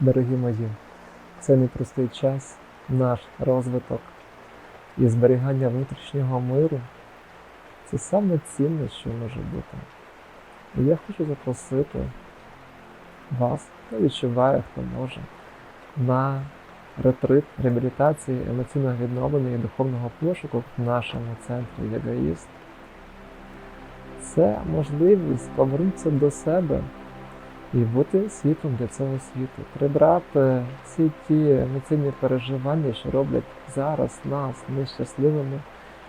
Дорогі мої, це непростий час, наш розвиток і зберігання внутрішнього миру це саме цінне, що може бути. І я хочу запросити вас, хто відчуває, хто може, на ретрит реабілітації емоційного відновлення і духовного пошуку в нашому центрі Єгаїст. Це можливість повернутися до себе і бути світлом для цього світу, прибрати всі ті емоційні переживання, що роблять зараз нас нещасливими,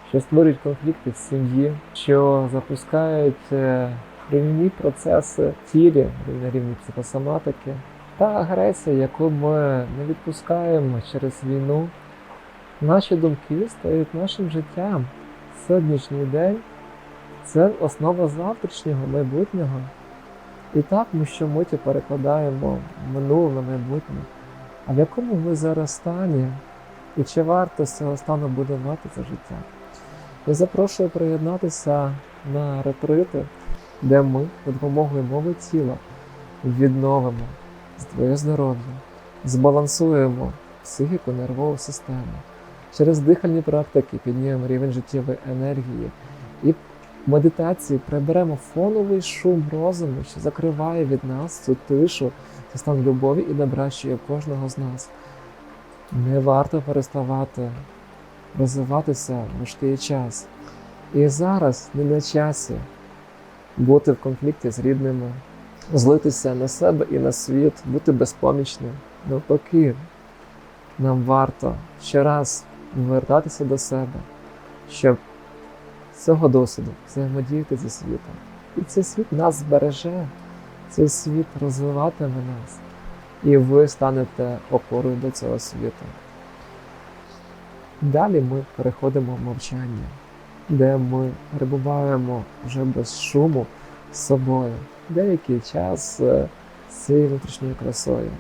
що створюють конфлікти в сім'ї, що запускають е, руйнівні процеси в тілі на рівні психосоматики, та агресія, яку ми не відпускаємо через війну. Наші думки стають нашим життям. Сьогоднішній день це основа завтрашнього майбутнього. І так ми щомиті перекладаємо минуле майбутнє. А в якому ви зараз стані? І чи варто з цього стану будувати це життя? Я запрошую приєднатися на ретрити, де ми за допомогою мови тіла відновимо твоє здоров'я, збалансуємо психіку, нервову систему. Через дихальні практики піднімемо рівень життєвої енергії і медитації приберемо фоновий шум розуму, що закриває від нас цю тишу, це стан любові і добра, що є в кожного з нас. Не варто переставати розвиватися в важкий час. І зараз не на часі бути в конфлікті з рідними, злитися на себе і на світ, бути безпомічним. Навпаки, нам варто щораз повертатися до себе, щоб цього досвіду взаємодіяти зі світом. І цей світ нас збереже, цей світ розвиватиме нас, і ви станете опорою до цього світу. Далі ми переходимо в мовчання, де ми перебуваємо вже без шуму з собою, деякий час е, з цією внутрішньою красою.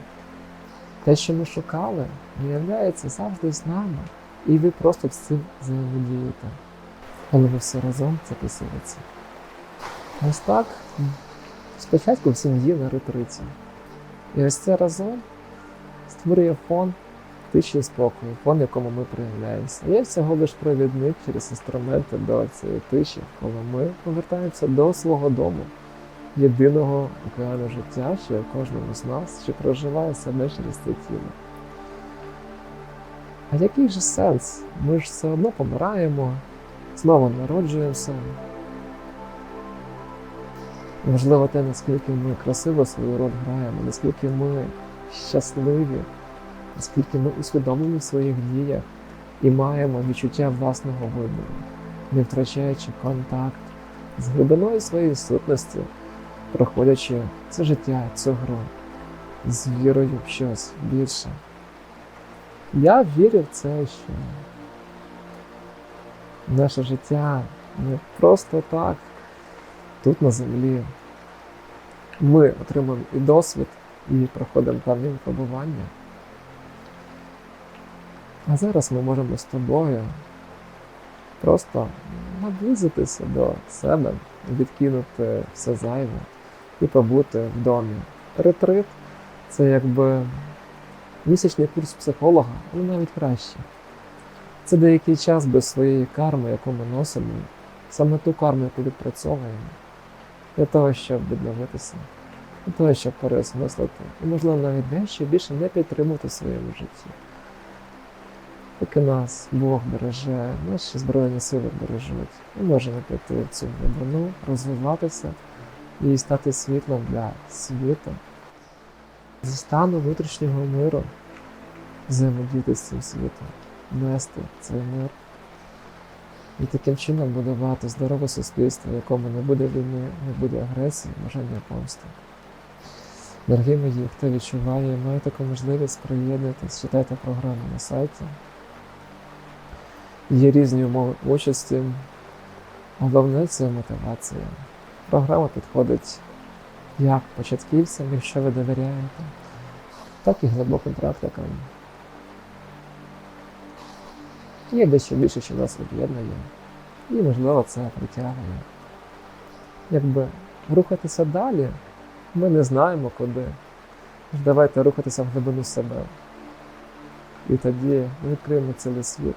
Те, що ми шукали, виявляється завжди з нами, і ви просто з цим взаємодієте. Ви все разом це посилиться. Ось так, спочатку в сім'ї на ретриті. І ось це разом створює фон тиші і спокою, фон, якому ми проявляємося. Я всього лиш провідник через інструменти до цієї тиші, коли ми повертаємося до свого дому, єдиного океану життя, що є кожному з нас, що проживає себе через це тіло. А який же сенс? Ми ж все одно помираємо, знову народжуємося. Важливо те, наскільки ми красиво свою роль граємо, наскільки ми щасливі, наскільки ми усвідомлені в своїх діях і маємо відчуття власного вибору, не втрачаючи контакт з глибиною своєї сутності, проходячи це життя, цю гру з вірою в щось більше. Я вірю в це, що наше життя не просто так тут на землі. Ми отримуємо і досвід, і проходимо певні випробування. А зараз ми можемо з тобою просто наблизитися до себе, відкинути все зайве і побути в домі. Ретрит це якби місячний курс психолога, але навіть краще. Це деякий час без своєї карми, яку ми носимо, саме ту карму, яку відпрацьовуємо, для того, щоб відновитися, для того, щоб переосмислити, і, можливо, навіть дещо більше не підтримувати в своєму житті. Поки нас Бог береже, наші Збройні сили бережуть, ми можемо піти в цю глибину, розвиватися і стати світлом для світу, зі стану внутрішнього миру, взаємодіяти з цим світом нести цей мир і таким чином будувати здорове суспільство, в якому не буде війни, не буде агресії, бажання помсти. Дорогі мої, хто відчуває, має таку можливість приєднатися, читайте програму на сайті. Є різні умови участі. Головне це мотивація. Програма підходить як початківцям, якщо ви довіряєте, так і глибоким практикам. Є дещо більше, що нас об'єднує, і, можливо, це притягує. Якби рухатися далі, ми не знаємо куди. Давайте рухатися в глибину себе. І тоді ми відкриємо цілий світ.